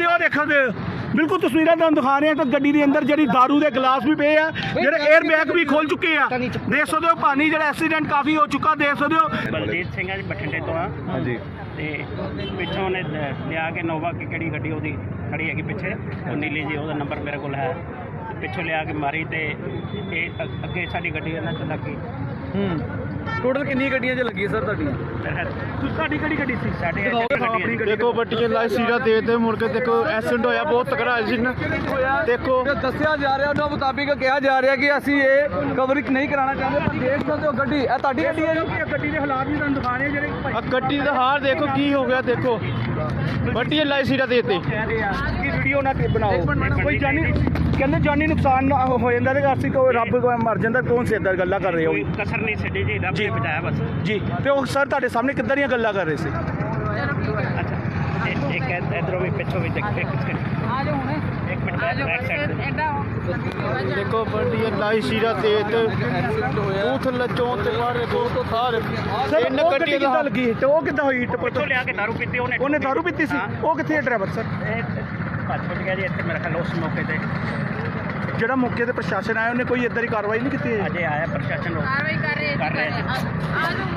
ਸਕਦੇ ਹੋ ਦੇਖ ਸਕਦੇ ਬਿਲਕੁਲ ਤਸਵੀਰਾਂ ਤੁਹਾਨੂੰ ਦਿਖਾ ਰਹੇ ਹਾਂ ਕਿ ਗੱਡੀ ਦੇ ਅੰਦਰ ਜਿਹੜੀ दारू ਦੇ ਗਲਾਸ ਵੀ ਪਏ ਆ ਜਿਹੜੇ 에ਅਰ ਬੈਗ ਵੀ ਖੋਲ ਚੁੱਕੇ ਆ। ਦੇਖ ਸਕਦੇ ਹੋ ਪਾਣੀ ਜਿਹੜਾ ਐਕਸੀਡੈਂਟ ਕਾਫੀ ਹੋ ਚੁੱਕਾ ਦੇਖ ਸਕਦੇ ਹੋ। ਬਲਜੀਤ ਸਿੰਘ ਆ ਜੀ ਬਠਿੰਡੇ ਤੋਂ ਆ। ਹਾਂਜੀ। ਤੇ ਪਿੱਛੋਂ ਨੇ ਲਿਆ ਕੇ ਨੋਵਾ ਕਿ ਕਿਹੜੀ ਗੱਡੀ ਉਹਦੀ ਖੜੀ ਹੈਗੀ ਪਿੱਛੇ। ਉਹ ਨੀਲੀ ਜੀ ਉਹਦਾ ਨੰਬਰ ਮੇਰੇ ਕੋਲ ਹੈ। ਪਿੱਛੋਂ ਲਿਆ ਕੇ ਮਾਰੀ ਤੇ ਇਹ ਅੱਗੇ ਸਾਡੀ ਗੱਡੀ ਨਾਲ ਚੱਲ ਗਈ ਹੂੰ। ਟੋਟਲ ਕਿੰਨੀ ਗੱਡੀਆਂ 'ਚ ਲੱਗੀ ਸਰ ਤੁਹਾਡੀਆਂ? ਸਾਡੀ ਕਿਹੜੀ ਗੱਡੀ ਸੀ? ਸਾਡੇ ਦਿਖਾਓ, ਇੱਥੇ ਦਿਖਾਓ ਆਪਣੀ ਗੱਡੀ। ਦੇਖੋ ਬੱਟੀਆਂ ਲਾਈ ਸੀਰਾ ਦੇ ਤੇ ਮੁੜ ਕੇ ਦੇਖੋ ਐਕਸੀਡੈਂਟ ਹੋਇਆ ਬਹੁਤ ਤਕੜਾ ਐਕਸੀਡੈਂਟ ਦੇਖੋ। ਦੱਸਿਆ ਜਾ ਰਿਹਾ ਉਹਨਾਂ ਮੁਤਾਬਿਕ ਕਿਹਾ ਜਾ ਰਿਹਾ ਕਿ ਅਸੀਂ ਇਹ ਕਵਰਿੰਗ ਨਹੀਂ ਕਰਾਉਣਾ ਚਾਹੁੰਦੇ ਪਰ ਦੇਖ ਸਕਦੇ ਹੋ ਗੱਡੀ ਇਹ ਤੁਹਾਡੀ ਗੱਡੀ ਹੈ ਜੀ? ਗੱਡੀ ਦੇ ਹਾਲਾਤ ਵੀ ਤੁਹਾਨੂੰ ਦਿਖਾ ਰਹੇ ਹਾਂ ਜਿਹੜੇ ਆ ਗੱਡੀ ਦਾ ਹਾਰ ਦੇਖੋ ਕੀ ਹੋ ਗਿਆ ਦੇਖੋ। ਬੱਟੀਆਂ ਲਾਈ ਸੀਰਾ ਦੇ ਤੇ। ਕਿ ਵੀਡੀਓ ਨਾ ਬਣਾਓ। ਕੋਈ ਜਾਨੀ ਕਹਿੰਦੇ ਜਾਨੀ ਨੁਕਸਾਨ ਨਾ ਹੋ ਜਾਂਦਾ ਤੇ ਅਸੀਂ ਕੋਈ ਰੱਬ ਕੋਈ ਮਰ ਜਾਂਦਾ ਕੌਣ ਸਿੱਧਾ ਗੱਲਾਂ ਕਰ ਰਹੇ ਹੋ ਕੋਈ ਕਸਰ ਨਹੀਂ ਛੱਡੀ ਜੀ ਰੱਬ ਜੀ। ਨੇ ਬਚਾਇਆ ਬਸ। ਜੀ। ਤੇ ਉਹ ਸਰ ਤੁਹਾਡੇ ਸਾਹਮਣੇ ਕਿੱਦਾਂ ਦੀਆਂ ਗੱਲਾਂ ਕਰ ਰਹੇ ਸੀ? ਅੱਛਾ। ਇਹ- ਇੱਕ ਇਧ- ਇੱਧਰੋਂ ਵੀ ਪਿੱਛੋਂ ਵੀ ਦੇਖ ਇੱਕ ਇੱਕ ਮਿੰਟ ਬੈਕ ਸਾਈਡ ਦੇਖੋ ਬੱਟੀਆਂ ਲਾਈ ਸੀਰਾ ਦੇ ਤੇ ਉਥ ਲੱਚੋਂ ਤੇ ਬਾਹਰ ਦੋ ਤੋਂ ਥਾਰ। ਸਰ ਤਿੰਨ ਉਹ ਗੱਡੀ ਗੱਡੀਆਂ ਕਿੱਦਾਂ ਦਾ ਲੱਗੀ? ਤੇ ਉਹ ਕਿੱਦਾਂ ਹੋਈ? ਟੱਪਰ ਪਿੱਛੋਂ ਲਿਆ ਕੇ ਦਾਰੂ ਪੀਤੀ ਉਹਨੇ? ਉਹਨੇ ਦਾਰੂ ਪੀਤੀ ਸੀ? ਹਾਂ। ਉਹ ਕਿੱਥੇ ਹੈ ਡਰਾਈਵਰ ਸਰ? ਇਹ ਭੱਜ ਭੁੱਜ ਗਿਆ ਜੀ ਇੱਥੇ ਮੇਰੇ ਖਿਆਲ ਉਸ ਮੌਕੇ ਤੇ। ਜਿਹੜਾ ਮੌਕੇ ਤੇ ਪ੍ਰਸ਼ਾਸਨ ਆਇਆ ਉਹਨੇ ਕੋਈ ਇਦਾਂ ਦੀ ਕਾਰਵਾਈ ਨਹੀਂ ਕੀਤੀ? ਹੈ ਅਜੇ ਆਇਆ ਪ੍ਰਸ਼ਾਸਨ ਨੂੰ ਕਾਰਵਾਈ ਕਰ ਰਹੇ ਕਰ ਰਹੇ ਜੀ। ਆ ਜਾਓ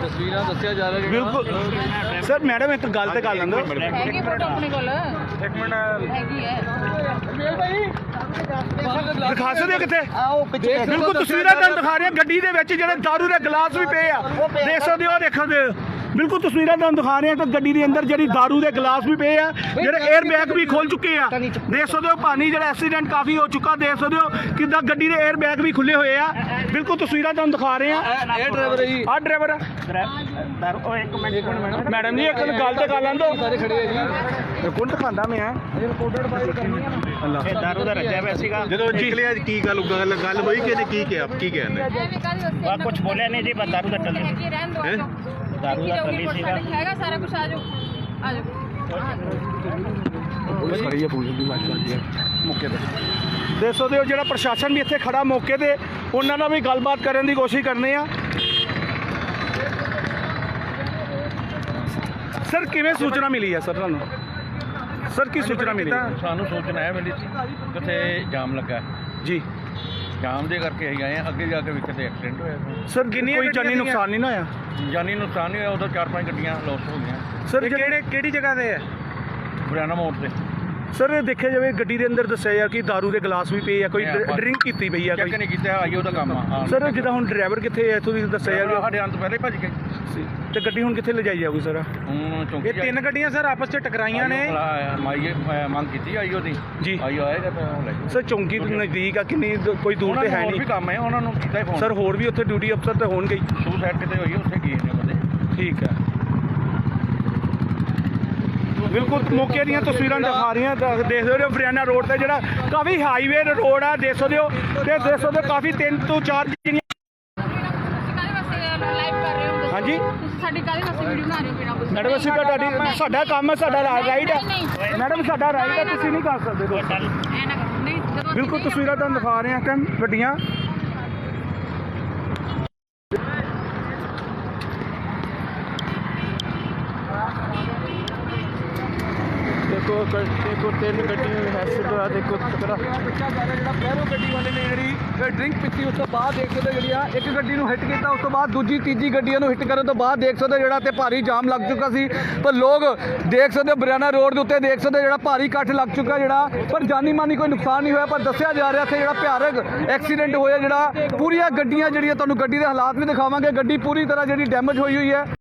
ਤਸਵੀਰਾਂ ਦੱਸਿਆ ਜਾ ਰਿਹਾ ਬਿਲਕੁਲ। ਸਰ ਮੈਡਮ ਇੱਕ ਗੱਲ ਤੇ ਗੱਲ ਲੰਦੋ। ਹੈਗੀ ਫੋਟੋ ਆਪਣੇ ਕੋਲ? ਇੱਕ ਮਿੰਟ। ਹੈਗੀ ਹੈ। ਦਿਖਾ ਸਕਦੇ ਹੋ ਕਿੱਥੇ? ਬਿਲਕੁਲ ਤਸਵੀਰਾਂ ਤੁਹਾਨੂੰ ਦਿਖਾ ਰਹੇ ਹਾਂ। ਗੱਡੀ ਦੇ ਵਿੱਚ ਜਿਹੜੇ ਦਾਰੂ ਦੇ ਗਲਾਸ ਵੀ ਪਏ ਆ। ਦੇਖ ਸਕਦੇ ਹੋ ਉਹ ਦੇਖ ਹੋ ਬਿਲਕੁਲ ਤਸਵੀਰਾਂ ਤੁਹਾਨੂੰ ਦਿਖਾ ਰਹੇ ਹਾਂ ਕਿ ਗੱਡੀ ਦੇ ਅੰਦਰ ਜਿਹੜੀ ਦਾਰੂ ਦੇ ਗਲਾਸ ਵੀ ਪਏ ਆ ਜਿਹੜੇ 에ਅਰ ਬੈਗ ਵੀ ਖੁੱਲ ਚੁੱਕੇ ਆ। ਦੇਖ ਸਕਦੇ ਹੋ ਪਾਣੀ ਜਿਹੜਾ ਐਕਸੀਡੈਂਟ ਕਾਫੀ ਹੋ ਚੁੱਕਾ ਦੇਖ ਸਕਦੇ ਹੋ ਕਿਦਾਂ ਗੱਡੀ ਦੇ 에ਅਰ ਬੈਗ ਵੀ ਖੁੱਲੇ ਹੋਏ ਆ। ਬਿਲਕੁਲ ਤਸਵੀਰਾਂ ਤੁਹਾਨੂੰ ਦਿਖਾ ਰਹੇ ਆ ਇਹ ਡਰਾਈਵਰ ਹੈ ਜੀ। ਆਹ ਡਰਾਈਵਰ ਆ। ਦਾਰੂ ਉਹ ਇੱਕ ਮਿੰਟ ਮੈਡਮ ਜੀ ਇੱਕ ਗੱਲ ਤੇ ਕਰ ਲੈਣ ਦੋ ਸਾਰੇ ਖੜੇ ਹੈ ਜੀ ਕੋਣ ਦਿਖਾਉਂਦਾ ਮੈਂ। ਇਹ ਦਾਰੂ ਦਾ ਰੱਜਿਆ ਪਿਆ ਸੀਗਾ। ਜਦੋਂ ਨਿਕਲਿਆ ਕੀ ਗੱਲ ਗੱਲ ਗੱਲ ਹੋਈ ਕਿ ਕੀ ਕਿਹਾ? ਕੀ ਕਹਿੰਦੇ ਬਾ ਕੁਝ ਬੋਲਿਆ ਨਹੀਂ ਜੀ ਬਸ ਦਾਰੂ ਦਾ ਟੱਲੀ ਸੀ ਰਹਿਣ ਦੋ ਆ ਜਾਓ ਦਾਰੂ ਦਾ ਟੱਲੀ ਸੀਗਾ ਹੈਗਾ ਸਾਰਾ ਕੁਝ ਆ ਜਾਓ ਆ ਜਾਓ ਖੜੀ ਹੈ ਪੁਲਿਸ ਦੀ ਬਾਤ ਕਰਦੀ ਹੈ ਮੌਕੇ ਤੇ ਸਕਦੇ ਹੋ ਜਿਹੜਾ ਪ੍ਰਸ਼ਾਸਨ ਵੀ ਇੱਥੇ ਖੜਾ ਮੌਕੇ ਤੇ ਉਹਨਾਂ ਨਾਲ ਵੀ ਗੱਲਬਾਤ ਕਰਨ ਦੀ ਕੋਸ਼ਿਸ਼ ਕਰਨੇ ਆ ਸਰ ਕਿਵੇਂ ਸੂਚਨਾ ਮਿਲੀ ਹੈ ਸਰ ਤੁਹਾਨੂੰ ਸਰ ਕੀ ਸੂਚਨਾ ਮਿਲੀ ਸਾਨੂੰ ਸੂਚਨਾ ਹੈ ਮਿਲੀ ਸੀ ਕਿਤੇ ਜਾਮ ਲੱਗਾ। ਜੀ ਜਾਮ ਦੇ ਕਰਕੇ ਅਸੀਂ ਆਏ ਹਾਂ ਅੱਗੇ ਜਾ ਕੇ ਵੀ ਕਿਤੇ ਐਕਸੀਡੈਂਟ ਹੋਇਆ ਸੀ। ਸਰ ਕੋਈ ਜਾਨੀ ਨੁਕਸਾਨ ਨਹੀਂ ਨਾ ਹੋਇਆ? ਜਾਨੀ ਨੁਕਸਾਨ ਨਹੀਂ ਹੋਇਆ ਉਦੋਂ ਚਾਰ ਪੰਜ ਗੱਡੀਆਂ ਲੋਸ ਹੋ ਗਈਆਂ। ਸਰ ਕਿਹੜੇ ਕਿਹੜੀ ਜਗ੍ਹਾ ਤੇ ਹੈ? ਬੁਰਿਆਣਾ ਮੋੜ ਤੇ। ਸਰ ਦੇਖਿਆ ਜਾਵੇ ਗੱਡੀ ਦੇ ਅੰਦਰ ਦੱਸਿਆ ਜਾ ਕਿ दारू ਦੇ ਗਲਾਸ ਵੀ ਪਏ ਆ ਕੋਈ ਨਹੀਂ, ਡਰਿੰਕ ਕੀਤੀ ਪਈ ਆ ਚੈੱਕ ਕੋਈ। ਨਹੀਂ ਕੀਤਾ ਆਈਓ ਦਾ ਕੰਮ ਆ। ਸਰ ਜਿੱਦਾਂ ਹੁਣ ਡਰਾਈਵਰ ਕਿੱਥੇ ਇੱਥੋਂ ਦੀ ਦੱਸਿਆ ਡਰਾਈਵਰ ਸਾਡੇ ਅੰਤ ਪਹਿਲੇ ਭੱਜ ਗਏ। ਤੇ ਗੱਡੀ ਹੁਣ ਕਿੱਥੇ ਲਿਜਾਈ ਜਾਊਗੀ ਸਰ ਹੁਣ ਚੌਂਕੀ ਇਹ ਤਿੰਨ ਗੱਡੀਆਂ ਸਰ ਆਪਸ ਵਿੱਚ ਟਕਰਾਈਆਂ ਨੇ। ਮਾਈਏ ਮੰਗ ਕੀਤੀ ਆਈਓ ਦੀ ਜੀ। ਆਈਓ ਆਏਗਾ ਤਾਂ ਲੈ। ਸਰ ਚੌਂਕੀ ਦੇ ਨਜ਼ਦੀਕ ਆ ਕਿੰਨੀ ਕੋਈ ਦੂਰ ਤੇ ਹੈ ਹੋਰ ਵੀ ਨਹੀਂ ਕੰਮ ਹੈ ਉਹਨਾਂ ਨੂੰ ਕੀਤਾ ਫੋਨ ਸਰ ਹੋਰ ਵੀ ਉੱਥੇ ਡਿਊਟੀ ਅਫਸਰ ਤੇ ਹੋਣਗੇ ਹੀ। ਸੂ ਸਾਈਡ ਕਿਤੇ ਹੋਈ ਉੱਥੇ ਗਏ ਨੇ ਬੰਦੇ। ਠੀਕ ਹੈ। ਬਿਲਕੁਲ ਮੌਕੇ ਦੀਆਂ ਤਸਵੀਰਾਂ ਦਿਖਾ ਰਹੀਆਂ ਦੇਖ ਸਕਦੇ ਹੋ ਫਰਿਆਨਾ ਰੋਡ ਤੇ ਜਿਹੜਾ ਕਾਫੀ ਹਾਈਵੇ ਰੋਡ ਆ, ਦੇਖ ਸਕਦੇ ਹੋ। ਤੇ ਦੇਖ ਸਕਦੇ ਹੋ ਕਾਫੀ ਤਿੰਨ ਤੋਂ ਚਾਰ ਜਿਹੜੀਆਂ ਹਾਂਜੀ? ਸਾਡੀ ਕਾਹਦੇ ਵਾਸਤੇ ਵੀਡੀਓ ਬਣਾ ਰਹੇ ਹੋ ਬਿਨਾਂ ਮੈਡਮ, ਅਸੀਂ ਤਾਂ ਤੁਹਾਡੀ ਸਾਡਾ ਕੰਮ ਹੈ, ਸਾਡਾ ਰਾਈਟ ਹੈ ਮੈਡਮ, ਸਾਡਾ ਰਾਈਟ ਹੈ ਤੁਸੀਂ ਨਹੀਂ ਕਰ ਸਕਦੇ ਬਿਲਕੁਲ ਤਸਵੀਰਾਂ ਤੁਹਾਨੂੰ ਦਿਖਾ ਰਹੇ ਹਾਂ ਕਿ ਵੱਡੀਆਂ। ਦੇਖੋ ਕ- ਤਿੰਨ ਗੱਡੀਆਂ ਐਕਸੀਡੈਂਟ ਹੋਇਆ ਦੇਖੋ ਤਕੜਾ ਜਿਹੜਾ ਪਹਿਰੋ ਗੱਡੀ ਵਾਲੇ ਨੇ ਜਿਹੜੀ ਡਰਿੰਕ ਪੀਤੀ, ਉਸ ਤੋਂ ਬਾਅਦ ਦੇਖ ਸਕਦੇ ਹੋ ਜਿਹੜੀ ਆ, ਇੱਕ ਗੱਡੀ ਨੂੰ ਹਿੱਟ ਕੀਤਾ, ਉਸ ਤੋਂ ਬਾਅਦ ਦੂਜੀ, ਤੀਜੀ ਗੱਡੀਆਂ ਨੂੰ ਹਿੱਟ ਕਰਨ ਤੋਂ ਬਾਅਦ ਦੇਖ ਸਕਦੇ ਹੋ ਜਿਹੜਾ ਤੇ ਭਾਰੀ ਜਾਮ ਲੱਗ ਚੁੱਕਾ ਸੀ। ਪਰ ਲੋਕ ਦੇਖ ਸਕਦੇ ਹੋ ਬਰਿਆਨਾ ਰੋਡ ਦੇ ਉੱਤੇ ਦੇਖ ਸਕਦੇ ਹੋ ਜਿਹੜਾ ਭਾਰੀ ਇਕੱਠ ਲੱਗ ਚੁੱਕਾ ਜਿਹੜਾ, ਪਰ ਜਾਨੀ ਮਾਨੀ ਕੋਈ ਨੁਕਸਾਨ ਨਹੀਂ ਹੋਇਆ, ਪਰ ਦੱਸਿਆ ਜਾ ਰਿਹਾ ਇੱਥੇ ਜਿਹੜਾ ਭਿਆਨਕ ਐਕਸੀਡੈਂਟ ਹੋਇਆ ਜਿਹੜਾ, ਪੂਰੀਆਂ ਗੱਡੀਆਂ ਜਿਹੜੀਆਂ ਤੁਹਾਨੂੰ ਗੱਡੀ ਦੇ ਹਾਲਾਤ ਵੀ ਦਿਖਾਵਾਂਗੇ। ਗੱਡੀ ਪੂਰੀ ਤਰ੍ਹਾਂ ਜਿਹੜੀ ਡੈਮੇਜ ਹੋਈ ਹੋਈ ਹੈ।